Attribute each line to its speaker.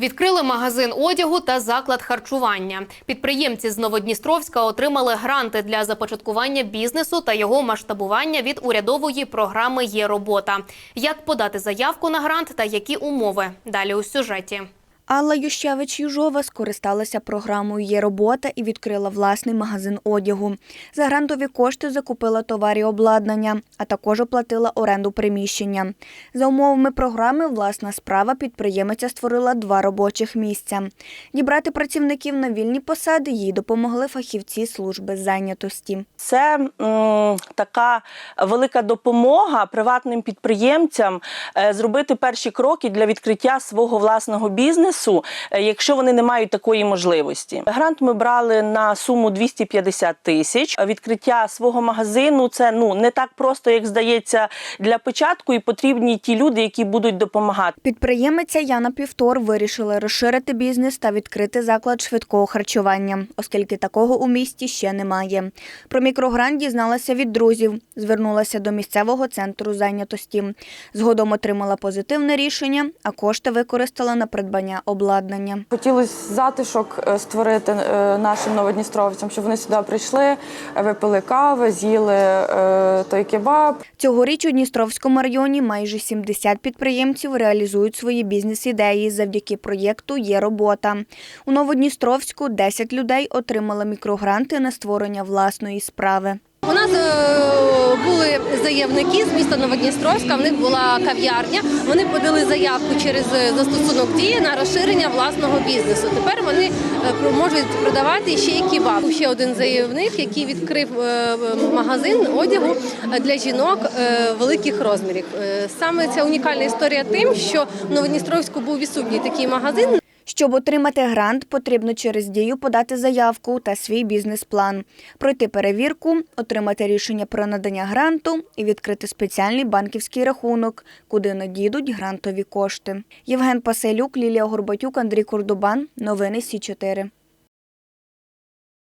Speaker 1: Відкрили магазин одягу та заклад харчування. Підприємці з Новодністровська отримали гранти для започаткування бізнесу та його масштабування від урядової програми Є робота. Як подати заявку на грант та які умови? Далі у сюжеті.
Speaker 2: Алла Ющевич-Южова скористалася програмою «Є робота» і відкрила власний магазин одягу. За грантові кошти закупила товари і обладнання, а також оплатила оренду приміщення. За умовами програми «Власна справа» підприємиця створила два робочих місця. Дібрати працівників на вільні посади їй допомогли фахівці служби зайнятості.
Speaker 3: Це м, така велика допомога приватним підприємцям е, зробити перші кроки для відкриття свого власного бізнесу, е, якщо вони не мають такої можливості. Грант ми брали на суму 250 тисяч. Відкриття свого магазину це ну не так просто, як здається, для початку, і потрібні ті люди, які будуть допомагати.
Speaker 2: Підприємиця Яна Півтор вирішила розширити бізнес та відкрити заклад швидкого харчування, оскільки такого у місті ще немає. Про мікрогрант дізналася від друзів, звернулася до місцевого центру зайнятості. Згодом отримала позитивне рішення, а кошти використала на придбання обладнання.
Speaker 4: Хотілося затишок е, створити е, нашим новодністровцям, щоб вони сюди прийшли, випили кави, з'їли е, той кебаб.
Speaker 2: Цьогоріч у Дністровському районі майже 70 підприємців реалізують свої бізнес-ідеї завдяки проєкту «Є робота». У Новодністровську 10 людей отримали мікрогранти на створення власної справи.
Speaker 5: У нас е, були заявники з міста Новодністровська. В них була кав'ярня. Вони подали заявку через е, застосунок дії на розширення власного бізнесу. Тепер вони е, можуть продавати ще й кебаб. Ще один заявник, який відкрив магазин одягу для жінок великих розмірів. Саме ця унікальна історія тим, що в Новодністровську був відсутній такий магазин.
Speaker 2: Щоб отримати грант, потрібно через дію подати заявку та свій бізнес-план, пройти перевірку, отримати рішення про надання гранту і відкрити спеціальний банківський рахунок, куди надійдуть грантові кошти. Євген Паселюк, Лілія Горбатюк, Андрій Курдубан. Новини Сі 4